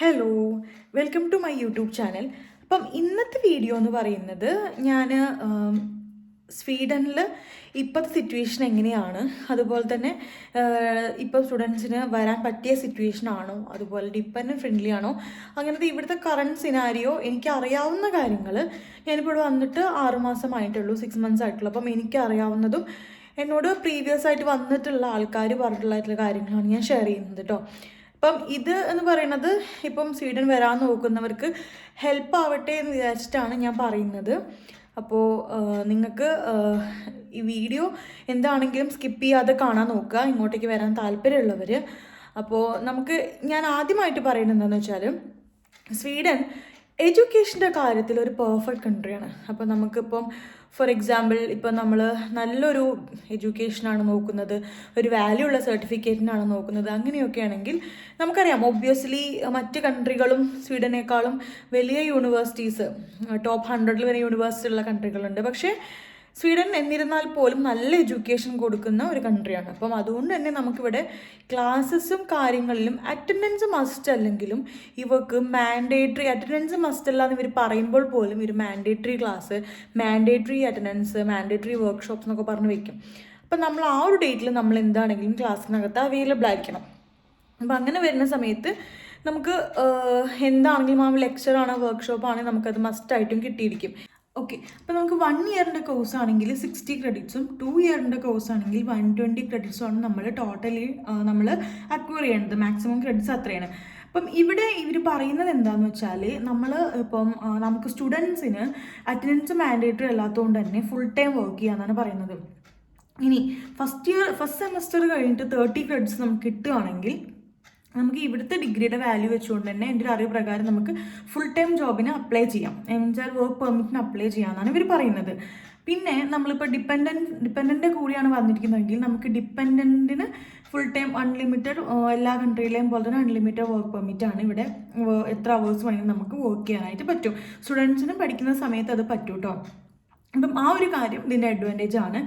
Hello welcome to my YouTube channel അപ്പം ഇന്നത്തെ video എന്ന് പറയുന്നത് ഞാൻ സ്വീഡനിൽ ഇപ്പോഴത്തെ സിറ്റുവേഷൻ എങ്ങനെയാണ്? അതുപോലെ തന്നെ ഇപ്പോൾ സ്റ്റുഡൻസിന് വരാൻ പറ്റിയ സിറ്റുവേഷൻ ആണോ? അതുപോലെ ഡിപ്പെൻഡ് ഫ്രണ്ട്ലി ആണോ? അങ്ങനത്തെ ഇവിടുത്തെ കറണ്ട് സിനാരിയോ എനിക്ക് അറിയാവുന്ന കാര്യങ്ങൾ ഞാനിപ്പോൾ ഇവിടെ വന്നിട്ട് ആറുമാസമായിട്ടുള്ളൂ സിക്സ് മന്ത്സ് ആയിട്ടുള്ളൂ. അപ്പം എനിക്ക് അറിയാവുന്നതും എന്നോട് പ്രീവിയസ് ആയിട്ട് വന്നിട്ടുള്ള ആൾക്കാർ പറഞ്ഞിട്ടുള്ള കാര്യങ്ങളാണ് ഞാൻ ഷെയർ ചെയ്യുന്നത് കേട്ടോ അപ്പം ഇത് എന്ന് പറയുന്നത് ഇപ്പം സ്വീഡൻ വരാൻ നോക്കുന്നവർക്ക് ഹെൽപ്പ് ആവട്ടെ എന്ന് വിചാരിച്ചിട്ടാണ് ഞാൻ പറയുന്നത്. അപ്പോൾ നിങ്ങൾക്ക് ഈ വീഡിയോ എന്താണെങ്കിലും സ്കിപ്പ് ചെയ്യാതെ കാണാൻ നോക്കുക. ഇങ്ങോട്ടേക്ക് വരാൻ താല്പര്യമുള്ളവർ അപ്പോൾ നമുക്ക് ഞാൻ ആദ്യമായിട്ട് പറയുന്നത് എന്താണെന്ന് വെച്ചാൽ സ്വീഡൻ എഡ്യൂക്കേഷന്റെ കാര്യത്തിൽ ഒരു പെർഫെക്റ്റ് കൺട്രിയാണ് അപ്പോൾ നമുക്കിപ്പം ഫോർ എക്സാമ്പിൾ ഇപ്പം നമ്മൾ നല്ലൊരു എഡ്യൂക്കേഷനാണ് നോക്കുന്നത് ഒരു വാല്യൂ ഉള്ള സർട്ടിഫിക്കറ്റിനാണ് നോക്കുന്നത്. അങ്ങനെയൊക്കെ ആണെങ്കിൽ നമുക്കറിയാം ഒബ്വിയസ്ലി മറ്റ് കൺട്രികളും സ്വീഡനേക്കാളും വലിയ യൂണിവേഴ്സിറ്റീസ് ടോപ്പ് ഹൺഡ്രഡിൽ വരെ യൂണിവേഴ്സിറ്റി ഉള്ള കൺട്രികളുണ്ട് പക്ഷേ സ്വീഡൻ എന്നിരുന്നാൽ പോലും നല്ല എഡ്യൂക്കേഷൻ കൊടുക്കുന്ന ഒരു കൺട്രിയാണ് അപ്പം അതുകൊണ്ട് തന്നെ നമുക്കിവിടെ ക്ലാസ്സസും കാര്യങ്ങളിലും അറ്റൻഡൻസ് മസ്റ്റ് അല്ലെങ്കിലും ഇവർക്ക് മാൻഡേറ്ററി അറ്റൻഡൻസ് മസ്റ്റ് അല്ല എന്ന് ഇവർ പറയുമ്പോൾ പോലും ഒരു mandatory class mandatory attendance mandatory workshops എന്നൊക്കെ പറഞ്ഞ് വെക്കും. അപ്പം നമ്മൾ ആ ഒരു ഡേറ്റിൽ നമ്മൾ എന്താണെങ്കിലും ക്ലാസ്സിനകത്ത് അവൈലബിൾ ആയിരിക്കണം. അപ്പം അങ്ങനെ വരുന്ന സമയത്ത് നമുക്ക് എന്താണെങ്കിലും ആ ലെക്ചറാണോ വർക്ക്ഷോപ്പാണെങ്കിൽ നമുക്കത് മസ്റ്റായിട്ടും കിട്ടിയിരിക്കും. ഓക്കെ അപ്പോൾ നമുക്ക് വൺ ഇയറിന്റെ കോഴ്സ് ആണെങ്കിൽ സിക്സ്റ്റി ക്രെഡിറ്റ്സും ടു ഇയറിന്റെ കോഴ്സ് ആണെങ്കിൽ വൺ ട്വന്റി ക്രെഡിറ്റ്സും ആണ് നമ്മൾ ടോട്ടലി നമ്മൾ അക്വയർ ചെയ്യേണ്ടത്. മാക്സിമം ക്രെഡിറ്റ്സ് അത്രയാണ്. അപ്പം ഇവിടെ ഇവർ പറയുന്നത് എന്താണെന്ന് വെച്ചാൽ നമ്മൾ ഇപ്പം നമുക്ക് സ്റ്റുഡൻസിന് അറ്റൻഡൻസ് മാൻഡേറ്ററി അല്ലാത്തതുകൊണ്ട് തന്നെ ഫുൾ ടൈം വർക്ക് ചെയ്യാമെന്നാണ് പറയുന്നത്. ഇനി ഫസ്റ്റ് ഇയർ ഫസ്റ്റ് സെമസ്റ്റർ കഴിഞ്ഞിട്ട് തേർട്ടി ക്രെഡിറ്റ്സ് നമുക്ക് കിട്ടുകയാണെങ്കിൽ നമുക്ക് ഇവിടുത്തെ ഡിഗ്രിയുടെ വാല്യൂ വെച്ചുകൊണ്ട് തന്നെ എന്റെ ഒരു അറിവ് പ്രകാരം നമുക്ക് ഫുൾ ടൈം ജോബിന് അപ്ലൈ ചെയ്യാം. എന്നുവെച്ചാൽ വർക്ക് പെർമിറ്റിന് അപ്ലൈ ചെയ്യാമെന്നാണ് ഇവർ പറയുന്നത്. പിന്നെ നമ്മളിപ്പോൾ ഡിപ്പെൻഡന്റ് ഡിപ്പെൻഡന്റ് കൂടിയാണ് വന്നിരിക്കുന്നതെങ്കിൽ നമുക്ക് ഡിപ്പെൻഡന്റിന് ഫുൾ ടൈം അൺലിമിറ്റഡ് എല്ലാ കൺട്രിയിലെയും പോലെ തന്നെ അൺലിമിറ്റഡ് വർക്ക് പെർമിറ്റ് ആണ് ഇവിടെ എത്ര അവേഴ്സ് വേണമെങ്കിലും നമുക്ക് വർക്ക് ചെയ്യാനായിട്ട് പറ്റും. സ്റ്റുഡൻസിനും പഠിക്കുന്ന സമയത്ത് അത് പറ്റൂട്ടോ? അപ്പം ആ ഒരു കാര്യം ഇതിന്റെ അഡ്വാന്റേജ് ആണ്.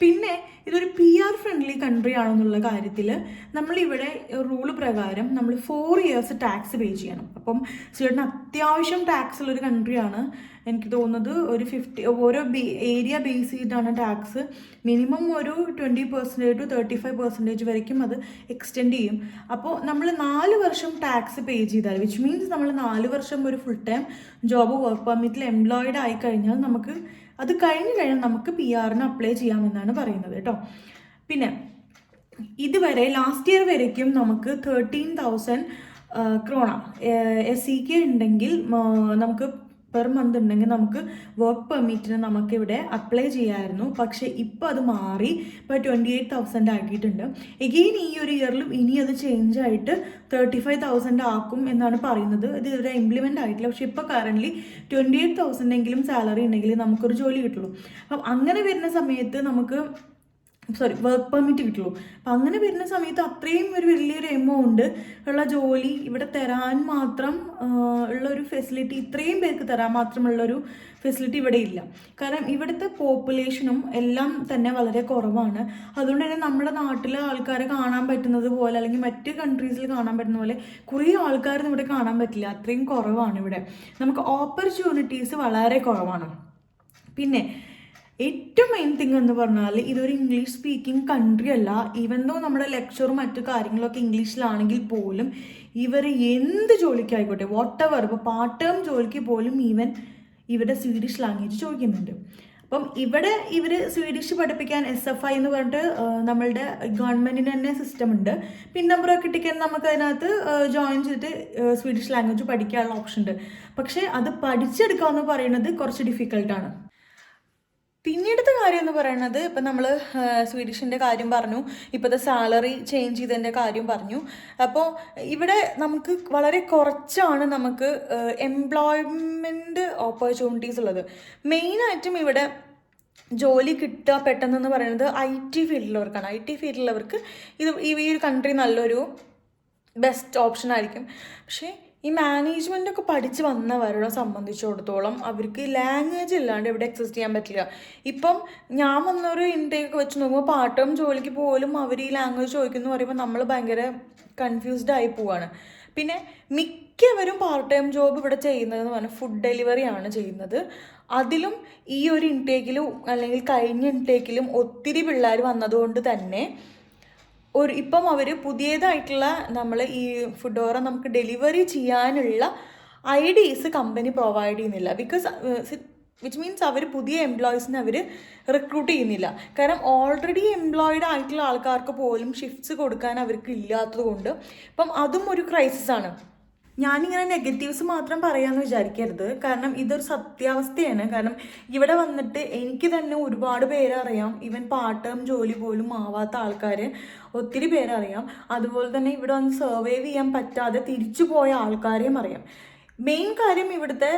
പിന്നെ ഇതൊരു പി ആർ ഫ്രണ്ട്ലി കൺട്രി ആണെന്നുള്ള കാര്യത്തിൽ നമ്മളിവിടെ റൂൾ പ്രകാരം നമ്മൾ ഫോർ ഇയേഴ്സ് ടാക്സ് പേ ചെയ്യണം. അപ്പം സ്വീഡൻ അത്യാവശ്യം ടാക്സ് ഉള്ളൊരു കൺട്രിയാണ് എനിക്ക് തോന്നുന്നത് ഒരു ഫിഫ്റ്റി ഓരോ ഏരിയ ബേസ് ചെയ്തിട്ടാണ് ടാക്സ് മിനിമം ഒരു twenty percentage to thirty five percentage വരയ്ക്കും അത് എക്സ്റ്റെൻഡ് ചെയ്യും. അപ്പോൾ നമ്മൾ നാല് വർഷം ടാക്സ് പേ ചെയ്താൽ വിച്ച് മീൻസ് നമ്മൾ നാല് വർഷം ഒരു ഫുൾ ടൈം ജോബ് വർക്ക് പെർമിറ്റിൽ എംപ്ലോയിഡ് ആയി കഴിഞ്ഞാൽ നമുക്ക് അത് കഴിഞ്ഞ് കഴിഞ്ഞാൽ നമുക്ക് പി ആറിന് അപ്ലൈ ചെയ്യാമെന്നാണ് പറയുന്നത് കേട്ടോ. പിന്നെ ഇതുവരെ ലാസ്റ്റ് ഇയർ വരയ്ക്കും നമുക്ക് thirteen thousand krona S C K ഉണ്ടെങ്കിൽ നമുക്ക് പെർ മന്ത് ഉണ്ടെങ്കിൽ നമുക്ക് വർക്ക് പെർമിറ്റിന് നമുക്കിവിടെ അപ്ലൈ ചെയ്യാമായിരുന്നു പക്ഷേ ഇപ്പോൾ അത് മാറി ഇപ്പോൾ ട്വന്റി എയ്റ്റ് തൗസൻഡ് ആക്കിയിട്ടുണ്ട്. എഗെയിൻ ഈ ഒരു ഇയറിലും ഇനി അത് ചേഞ്ച് ആയിട്ട് തേർട്ടി ഫൈവ് തൗസൻഡ് ആക്കും എന്നാണ് പറയുന്നത്. ഇത് ഇതുവരെ ഇംപ്ലിമെന്റ് ആയിട്ടില്ല. പക്ഷേ ഇപ്പോൾ കറന്റ്ലി ട്വന്റി എയ്റ്റ് തൗസൻഡ് എങ്കിലും സാലറി ഉണ്ടെങ്കിൽ നമുക്കൊരു ജോലി കിട്ടുള്ളൂ. അപ്പം അങ്ങനെ വരുന്ന സമയത്ത് നമുക്ക് സോറി വർക്ക് പെർമിറ്റ് കിട്ടുള്ളൂ. അപ്പം അങ്ങനെ വരുന്ന സമയത്ത് അത്രയും ഒരു വലിയൊരു എമൗണ്ട് ഉള്ള ജോലി ഇവിടെ തരാൻ മാത്രം ഉള്ള ഒരു ഫെസിലിറ്റി ഇത്രയും പേർക്ക് തരാൻ മാത്രമുള്ളൊരു ഫെസിലിറ്റി ഇവിടെ ഇല്ല. കാരണം ഇവിടുത്തെ പോപ്പുലേഷനും എല്ലാം തന്നെ വളരെ കുറവാണ്. അതുകൊണ്ട് തന്നെ നമ്മുടെ നാട്ടിലെ ആൾക്കാരെ കാണാൻ പറ്റുന്നത് പോലെ അല്ലെങ്കിൽ മറ്റ് കൺട്രീസിൽ കാണാൻ പറ്റുന്ന പോലെ കുറേ ആൾക്കാരും ഇവിടെ കാണാൻ പറ്റില്ല. അത്രയും കുറവാണ് ഇവിടെ. നമുക്ക് ഓപ്പർച്യൂണിറ്റീസ് വളരെ കുറവാണ്. പിന്നെ ഏറ്റവും മെയിൻ തിങ് എന്ന് പറഞ്ഞാൽ ഇതൊരു ഇംഗ്ലീഷ് സ്പീക്കിംഗ് കൺട്രി അല്ല. ഈവൻ ദോ നമ്മുടെ ലെക്ചറും മറ്റു കാര്യങ്ങളൊക്കെ ഇംഗ്ലീഷിലാണെങ്കിൽ പോലും ഇവർ എന്ത് ജോലിക്കായിക്കോട്ടെ വാട്ട് എവർ ഇപ്പോൾ പാർട്ട് ടേം ജോലിക്ക് പോലും ഈവൻ ഇവരുടെ സ്വീഡിഷ് ലാംഗ്വേജ് ചോദിക്കുന്നുണ്ട്. അപ്പം ഇവിടെ ഇവർ സ്വീഡിഷ് പഠിപ്പിക്കാൻ എസ് എഫ് ഐ എന്ന് പറഞ്ഞിട്ട് നമ്മളുടെ ഗവൺമെന്റിന് തന്നെ സിസ്റ്റം ഉണ്ട്. പിൻ നമ്പറൊക്കെ കിട്ടിക്കാൻ നമുക്ക് അതിനകത്ത് ജോയിൻ ചെയ്തിട്ട് സ്വീഡിഷ് ലാംഗ്വേജ് പഠിക്കാനുള്ള ഓപ്ഷൻ ഉണ്ട്. പക്ഷേ അത് പഠിച്ചെടുക്കുക എന്ന് പറയുന്നത് കുറച്ച് ഡിഫിക്കൽട്ടാണ് പിന്നീടത്തെ കാര്യം എന്ന് പറയുന്നത് ഇപ്പം നമ്മൾ സ്വീഡിഷിന്റെ കാര്യം പറഞ്ഞു ഇപ്പോഴത്തെ സാലറി ചേഞ്ച് ചെയ്തതിന്റെ കാര്യം പറഞ്ഞു. അപ്പോൾ ഇവിടെ നമുക്ക് വളരെ കുറച്ചാണ് നമുക്ക് എംപ്ലോയ്മെന്റ് ഓപ്പർച്യൂണിറ്റീസ് ഉള്ളത്. മെയിനായിട്ടും ഇവിടെ ജോലി കിട്ടുക പെട്ടെന്നെന്ന് പറയുന്നത് ഐ ടി ഫീൽഡിലുള്ളവർക്കാണ്. ഐ ടി ഫീൽഡിലുള്ളവർക്ക് ഇത് ഈ ഒരു കൺട്രി നല്ലൊരു ബെസ്റ്റ് ഓപ്ഷൻ ആയിരിക്കും പക്ഷേ ഈ മാനേജ്മെന്റ് ഒക്കെ പഠിച്ച് വന്നവരെ സംബന്ധിച്ചിടത്തോളം അവർക്ക് ലാംഗ്വേജ് ഇല്ലാണ്ട് ഇവിടെ എക്സിസ്റ്റ് ചെയ്യാൻ പറ്റില്ല. ഇപ്പം ഞാൻ വന്നൊരു ഇൻടേക്ക് വെച്ച് നോക്കുമ്പോൾ പാർട്ട് ടൈം ജോലിക്ക് പോലും അവർ ഈ ലാംഗ്വേജ് ചോദിക്കുന്നു പറയുമ്പോൾ നമ്മൾ ഭയങ്കര കൺഫ്യൂസ്ഡ് ആയി പോവാണ്. പിന്നെ മിക്കവരും പാർട്ട് ടൈം ജോബ് ഇവിടെ ചെയ്യുന്നതെന്ന് പറഞ്ഞാൽ ഫുഡ് ഡെലിവറി ആണ് ചെയ്യുന്നത്. അതിലും ഈ ഒരു ഇൻടേക്കിലും അല്ലെങ്കിൽ കഴിഞ്ഞ ഇൻടേക്കിലും ഒത്തിരി പിള്ളേർ വന്നതുകൊണ്ട് തന്നെ ഒരു ഇപ്പം അവർ പുതിയതായിട്ടുള്ള നമ്മൾ ഈ ഫുഡോറ നമുക്ക് ഡെലിവറി ചെയ്യാനുള്ള ഐഡീസ് കമ്പനി പ്രൊവൈഡ് ചെയ്യുന്നില്ല. ബിക്കോസ് വിച്ച് മീൻസ് അവർ പുതിയ എംപ്ലോയീസിനെ അവർ റിക്രൂട്ട് ചെയ്യുന്നില്ല. കാരണം ഓൾറെഡി എംപ്ലോയിഡ് ആയിട്ടുള്ള ആൾക്കാർക്ക് പോലും ഷിഫ്റ്റ്സ് കൊടുക്കാൻ അവർക്ക് ഇല്ലാത്തത് കൊണ്ട് അപ്പം അതും ഒരു ക്രൈസിസ് ആണ്. ഞാനിങ്ങനെ നെഗറ്റീവ്സ് മാത്രം പറയാമെന്ന് വിചാരിക്കരുത്. കാരണം ഇതൊരു സത്യാവസ്ഥയാണ്. കാരണം ഇവിടെ വന്നിട്ട് എനിക്ക് തന്നെ ഒരുപാട് പേരറിയാം. ഇവൻ പാർട്ട് ടൈം ജോലി പോലും ആവാത്ത ആൾക്കാർ ഒത്തിരി പേരറിയാം. അതുപോലെ തന്നെ ഇവിടെ വന്ന് സർവൈവ് ചെയ്യാൻ പറ്റാതെ തിരിച്ചു പോയ ആൾക്കാരെയും അറിയാം. മെയിൻ കാര്യം ഇവിടുത്തെ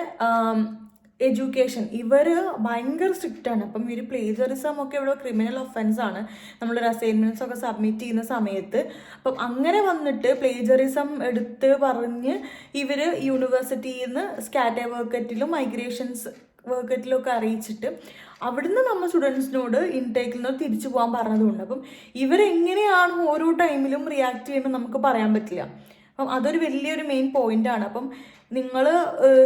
എഡ്യൂക്കേഷൻ ഇവർ ഭയങ്കര സ്ട്രിക്റ്റ് ആണ്. അപ്പം ഇവർ പ്ലേജറിസം ഒക്കെ ഇവിടെ ക്രിമിനൽ ഒഫൻസ് ആണ്. നമ്മളൊരു അസൈൻമെന്റ്സ് ഒക്കെ സബ്മിറ്റ് ചെയ്യുന്ന സമയത്ത്. അപ്പം അങ്ങനെ വന്നിട്ട് പ്ലേജറിസം എടുത്ത് പറഞ്ഞ് ഇവർ യൂണിവേഴ്സിറ്റിയിൽ നിന്ന് സ്കാറ്റേ വർക്കറ്റിലും മൈഗ്രേഷൻസ് വർക്കറ്റിലൊക്കെ അറിയിച്ചിട്ട് അവിടുന്ന് നമ്മൾ സ്റ്റുഡൻസിനോട് ഇൻടേക്കിൽ നിന്ന് തിരിച്ചു പോകാൻ പറഞ്ഞതുകൊണ്ട്. അപ്പം ഇവരെങ്ങനെയാണ് ഓരോ ടൈമിലും റിയാക്ട് ചെയ്യുന്നത് നമുക്ക് പറയാൻ പറ്റില്ല. അപ്പം അതൊരു വലിയൊരു മെയിൻ പോയിന്റ് ആണ്. അപ്പം നിങ്ങൾ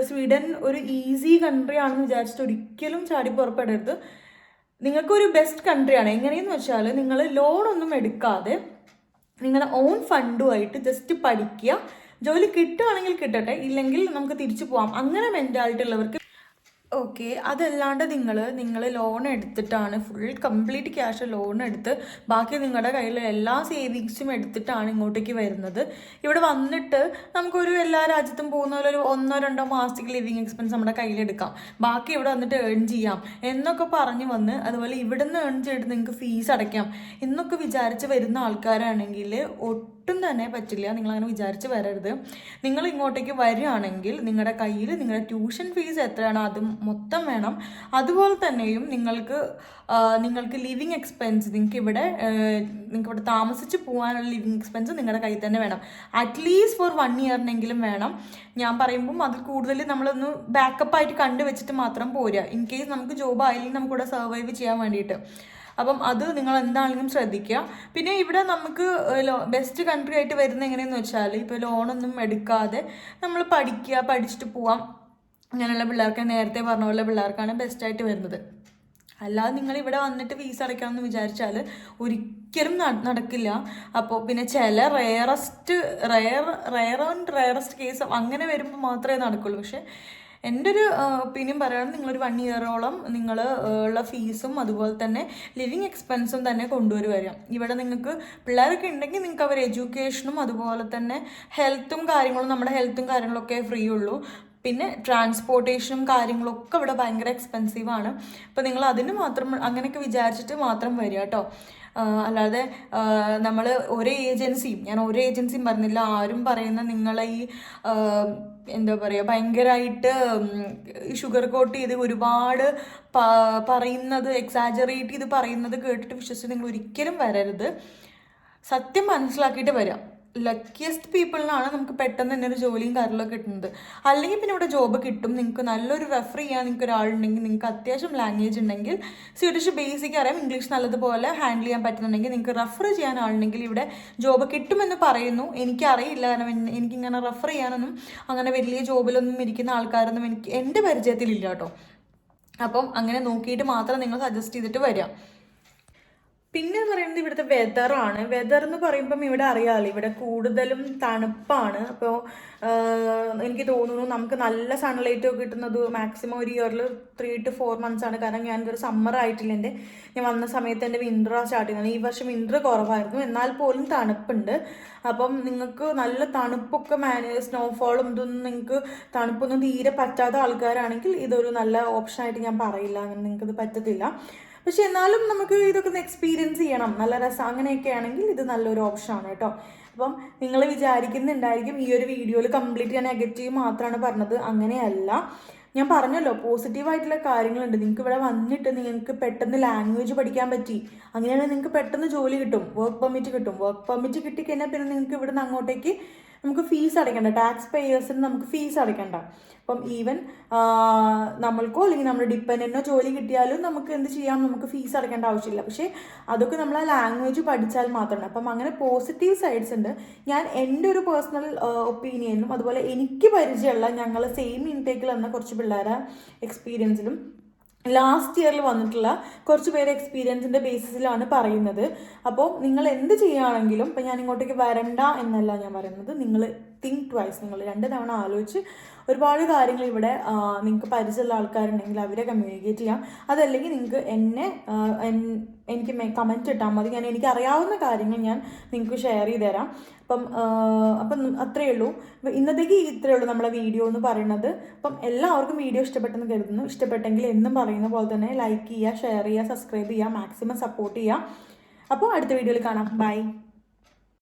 സ്വീഡൻ ഒരു ഈസി കൺട്രി ആണെന്ന് വിചാരിച്ചിട്ട് ഒരിക്കലും ചാടി പുറപ്പെടരുത്. നിങ്ങൾക്കൊരു ബെസ്റ്റ് കൺട്രിയാണ് എങ്ങനെയെന്ന് വെച്ചാൽ നിങ്ങൾ ലോണൊന്നും എടുക്കാതെ നിങ്ങളുടെ ഓൺ ഫണ്ടുമായിട്ട് ജസ്റ്റ് പഠിക്കുക. ജോലി കിട്ടുകയാണെങ്കിൽ കിട്ടട്ടെ ഇല്ലെങ്കിൽ നമുക്ക് തിരിച്ചു പോവാം. അങ്ങനെ മെന്റാലിറ്റി ഉള്ളവർക്ക് ഓക്കെ. അതല്ലാണ്ട് നിങ്ങൾ നിങ്ങൾ ലോൺ എടുത്തിട്ടാണ് ഫുൾ കംപ്ലീറ്റ് ക്യാഷ് ലോൺ എടുത്ത് ബാക്കി നിങ്ങളുടെ കയ്യിലെ എല്ലാ സേവിങ്സും എടുത്തിട്ടാണ് ഇങ്ങോട്ടേക്ക് വരുന്നത്. ഇവിടെ വന്നിട്ട് നമുക്കൊരു എല്ലാ രാജ്യത്തും പോകുന്ന പോലെ ഒരു ഒന്നോ രണ്ടോ മാസത്തേക്ക് ലിവിങ് എക്സ്പെൻസ് നമ്മുടെ കയ്യിലെടുക്കാം ബാക്കി ഇവിടെ വന്നിട്ട് ഏൺ ചെയ്യാം. എന്നൊക്കെ പറഞ്ഞു വന്ന് അതുപോലെ ഇവിടുന്ന് ഏൺ ചെയ്തിട്ട് നിങ്ങൾക്ക് ഫീസ് അടയ്ക്കാം. എന്നൊക്കെ വിചാരിച്ച് വരുന്ന ആൾക്കാരാണെങ്കിൽ ഒട്ടും തന്നെ പറ്റില്ല. നിങ്ങൾ അങ്ങനെ വിചാരിച്ച് വരരുത്. നിങ്ങൾ ഇങ്ങോട്ടേക്ക് വരികയാണെങ്കിൽ നിങ്ങളുടെ കയ്യിൽ നിങ്ങളുടെ ട്യൂഷൻ ഫീസ് എത്രയാണോ അത് മൊത്തം വേണം. അതുപോലെ തന്നെയും നിങ്ങൾക്ക് നിങ്ങൾക്ക് ലിവിങ് എക്സ്പെൻസ് നിങ്ങൾക്ക് ഇവിടെ നിങ്ങൾക്ക് ഇവിടെ താമസിച്ച് പോകാനുള്ള ലിവിങ് എക്സ്പെൻസ് നിങ്ങളുടെ കയ്യിൽ തന്നെ വേണം. അറ്റ്ലീസ്റ്റ് ഫോർ വൺ ഇയറിനെങ്കിലും വേണം. ഞാൻ പറയുമ്പം അതിൽ കൂടുതൽ നമ്മളൊന്ന് ബാക്കപ്പായിട്ട് കണ്ടുവച്ചിട്ട് കണ്ടു മാത്രം പോരുക. ഇൻ കേസ് നമുക്ക് ജോബ് ആയില്ലെങ്കിൽ നമുക്കിവിടെ സർവൈവ് ചെയ്യാൻ വേണ്ടിയിട്ട്. അപ്പം അത് നിങ്ങൾ എന്താണെങ്കിലും ശ്രദ്ധിക്കുക. പിന്നെ ഇവിടെ നമുക്ക് ബെസ്റ്റ് കൺട്രി ആയിട്ട് വരുന്ന എങ്ങനെയെന്ന് വെച്ചാൽ ഇപ്പോൾ ലോണൊന്നും എടുക്കാതെ നമ്മൾ പഠിക്കുക പഠിച്ചിട്ട് പോവാം. അങ്ങനെയുള്ള പിള്ളേർക്ക് നേരത്തെ പറഞ്ഞ പോലെ പിള്ളേർക്കാണ് ബെസ്റ്റായിട്ട് വരുന്നത്. അല്ലാതെ നിങ്ങൾ ഇവിടെ വന്നിട്ട് ഫീസ് അടയ്ക്കാമെന്ന് വിചാരിച്ചാൽ ഒരിക്കലും നടക്കില്ല. അപ്പോൾ പിന്നെ ചില rarest rare rare and rarest case അങ്ങനെ വരുമ്പോൾ മാത്രമേ നടക്കുള്ളൂ. പക്ഷേ എന്റെ ഒരു ഒപ്പീനിയൻ പറയുകയാണെങ്കിൽ നിങ്ങളൊരു വൺ ഇയറോളം നിങ്ങൾ ഉള്ള ഫീസും അതുപോലെ തന്നെ ലിവിങ് എക്സ്പെൻസും തന്നെ കൊണ്ടുവരുവരാം ഇവിടെ നിങ്ങൾക്ക് പിള്ളേരൊക്കെ ഉണ്ടെങ്കിൽ നിങ്ങൾക്ക് അവർ എഡ്യൂക്കേഷനും അതുപോലെ തന്നെ ഹെൽത്തും കാര്യങ്ങളും നമ്മുടെ ഹെൽത്തും കാര്യങ്ങളൊക്കെ ഫ്രീ ഉള്ളൂ. പിന്നെ ട്രാൻസ്പോർട്ടേഷനും കാര്യങ്ങളൊക്കെ ഇവിടെ ഭയങ്കര എക്സ്പെൻസീവ് ആണ്. അപ്പോൾ നിങ്ങൾ അതിന് മാത്രം അങ്ങനെയൊക്കെ വിചാരിച്ചിട്ട് മാത്രം വരിക കേട്ടോ അല്ലാതെ നമ്മൾ ഒരേ ഏജൻസിയും ഞാൻ ഒരേ ഏജൻസിയും പറഞ്ഞില്ല ആരും പറയുന്ന നിങ്ങളെ ഈ എന്താ പറയുക ഭയങ്കരമായിട്ട് ഷുഗർ കോട്ട് ചെയ്ത് ഒരുപാട് പറയുന്നത് എക്സാജറേറ്റ് ചെയ്ത് പറയുന്നത് കേട്ടിട്ട് വിശ്വസിച്ച് നിങ്ങൾ ഒരിക്കലും വരരുത്. സത്യം മനസ്സിലാക്കിയിട്ട് വരാം. ലക്കിയസ്റ്റ് പീപ്പിളിനാണ് നമുക്ക് പെട്ടെന്ന് തന്നെ ഒരു ജോലിയും കാര്യങ്ങളൊക്കെ കിട്ടുന്നത്. അല്ലെങ്കിൽ പിന്നെ ഇവിടെ ജോബ് കിട്ടും. നിങ്ങൾക്ക് നല്ലൊരു റെഫർ ചെയ്യാൻ നിങ്ങൾക്ക് ഒരാളുണ്ടെങ്കിൽ നിങ്ങൾക്ക് അത്യാവശ്യം ലാംഗ്വേജ് ഉണ്ടെങ്കിൽ സ്വീഡിഷ് ബേസിക് അറിയാം ഇംഗ്ലീഷ് നല്ലതുപോലെ ഹാൻഡിൽ ചെയ്യാൻ പറ്റുന്നുണ്ടെങ്കിൽ നിങ്ങൾക്ക് റെഫർ ചെയ്യാൻ ആളുണ്ടെങ്കിൽ ഇവിടെ ജോബ് കിട്ടുമെന്ന് പറയുന്നു. എനിക്കറിയില്ല. കാരണം എനിക്കിങ്ങനെ റെഫർ ചെയ്യാനൊന്നും അങ്ങനെ വലിയ ജോബിലൊന്നും ഇരിക്കുന്ന ആൾക്കാരൊന്നും എനിക്ക് എന്റെ പരിചയത്തിലില്ല കേട്ടോ. അപ്പം അങ്ങനെ നോക്കിയിട്ട് മാത്രം നിങ്ങൾ സജസ്റ്റ് ചെയ്തിട്ട് വരിക പിന്നെ പറയുന്നത് ഇവിടുത്തെ വെതറാണ് വെതർ എന്ന് പറയുമ്പം ഇവിടെ അറിയാമല്ലോ ഇവിടെ കൂടുതലും തണുപ്പാണ്. അപ്പോൾ എനിക്ക് തോന്നുന്നു നമുക്ക് നല്ല സൺലൈറ്റ് ഒക്കെ കിട്ടുന്നത് മാക്സിമം ഒരു ഇയറിൽ ത്രീ ടു ഫോർ മന്ത്സ് ആണ്. കാരണം ഞാൻ ഒരു സമ്മർ ആയിട്ടില്ല എന്റെ. ഞാൻ വന്ന സമയത്ത് എന്റെ വിന്റർ സ്റ്റാർട്ട് ചെയ്യുന്നത് ഈ വർഷം വിന്റർ കുറവായിരുന്നു. എന്നാൽ പോലും തണുപ്പുണ്ട്. അപ്പം നിങ്ങൾക്ക് നല്ല തണുപ്പൊക്കെ മാനേജ് സ്നോഫോളും ഇതൊന്നും നിങ്ങൾക്ക് തണുപ്പൊന്നും തീരെ പറ്റാത്ത ആൾക്കാരാണെങ്കിൽ ഇതൊരു നല്ല ഓപ്ഷനായിട്ട് ഞാൻ പറയില്ല. നിങ്ങൾക്കത് പറ്റത്തില്ല. പക്ഷെ എന്നാലും നമുക്ക് ഇതൊക്കെ ഒന്ന് എക്സ്പീരിയൻസ് ചെയ്യണം. നല്ല രസം. അങ്ങനെയൊക്കെ ആണെങ്കിൽ ഇത് നല്ലൊരു ഓപ്ഷനാണ് കേട്ടോ. അപ്പം നിങ്ങൾ വിചാരിക്കുന്നുണ്ടായിരിക്കും ഈ ഒരു വീഡിയോയിൽ കംപ്ലീറ്റ് ഞാൻ നെഗറ്റീവ് മാത്രമാണ് പറഞ്ഞത്. അങ്ങനെയല്ല. ഞാൻ പറഞ്ഞല്ലോ പോസിറ്റീവായിട്ടുള്ള കാര്യങ്ങളുണ്ട്. നിങ്ങൾക്ക് ഇവിടെ വന്നിട്ട് നിങ്ങൾക്ക് പെട്ടെന്ന് ലാംഗ്വേജ് പഠിക്കാൻ പറ്റി. അങ്ങനെയാണെങ്കിൽ നിങ്ങൾക്ക് പെട്ടെന്ന് ജോലി കിട്ടും. വർക്ക് പെർമിറ്റ് കിട്ടും. വർക്ക് പെർമിറ്റ് കിട്ടിക്കഴിഞ്ഞാൽ പിന്നെ നിങ്ങൾക്ക് ഇവിടുന്ന് അങ്ങോട്ടേക്ക് നമുക്ക് ഫീസ് അടയ്ക്കണ്ട. ടാക്സ് പേയേഴ്സിന് നമുക്ക് ഫീസ് അടയ്ക്കണ്ട. അപ്പം ഈവൻ നമ്മൾക്കോ അല്ലെങ്കിൽ നമ്മുടെ ഡിപ്പെൻഡന്റോ ജോലി കിട്ടിയാലും നമുക്ക് എന്ത് ചെയ്യാം? നമുക്ക് ഫീസ് അടയ്ക്കേണ്ട ആവശ്യമില്ല. പക്ഷേ അതൊക്കെ നമ്മൾ ആ ലാംഗ്വേജ് പഠിച്ചാൽ മാത്രമാണ്. അപ്പം അങ്ങനെ പോസിറ്റീവ് സൈഡ്സ് ഉണ്ട്. ഞാൻ എന്റെ ഒരു പേഴ്സണൽ ഒപ്പീനിയനും അതുപോലെ എനിക്ക് പരിചയമുള്ള ഞങ്ങൾ സെയിം ഇൻടേക്കിൽ വന്ന കുറച്ച് പിള്ളേരെ എക്സ്പീരിയൻസിലും ലാസ്റ്റ് ഇയറിൽ വന്നിട്ടുള്ള കുറച്ച് പേര് എക്സ്പീരിയൻസിന്റെ ബേസിസിലാണ് പറയുന്നത്. അപ്പോൾ നിങ്ങൾ എന്ത് ചെയ്യുകയാണെങ്കിലും ഇപ്പം ഞാൻ ഇങ്ങോട്ടേക്ക് വരണ്ട എന്നല്ല ഞാൻ പറയുന്നത്. നിങ്ങൾ തിങ്ക് ട്വൈസ് നിങ്ങൾ രണ്ട് തവണ ആലോചിച്ച് ഒരുപാട് കാര്യങ്ങൾ ഇവിടെ നിങ്ങൾക്ക് പരിചയമുള്ള ആൾക്കാരുണ്ടെങ്കിൽ അവരെ കമ്മ്യൂണിക്കേറ്റ് ചെയ്യാം. അതല്ലെങ്കിൽ നിങ്ങൾക്ക് എന്നെ എനിക്ക് കമന്റ് ഇട്ടാൽ മതി. ഞാൻ എനിക്ക് അറിയാവുന്ന കാര്യങ്ങൾ ഞാൻ നിങ്ങൾക്ക് ഷെയർ ചെയ്ത് തരാം. അപ്പം അപ്പം അത്രയേ ഉള്ളൂ. ഇന്നത്തേക്ക് ഇത്രയേ ഉള്ളൂ നമ്മളെ വീഡിയോ എന്ന് പറയുന്നത്. അപ്പം എല്ലാവർക്കും വീഡിയോ ഇഷ്ടപ്പെട്ടെന്ന് കരുതുന്നു. ഇഷ്ടപ്പെട്ടെങ്കിൽ എന്നും പറയുന്ന പോലെ തന്നെ ലൈക്ക് ചെയ്യുക ഷെയർ ചെയ്യുക സബ്സ്ക്രൈബ് ചെയ്യുക മാക്സിമം സപ്പോർട്ട് ചെയ്യുക. അപ്പോൾ അടുത്ത വീഡിയോയിൽ കാണാം. ബൈ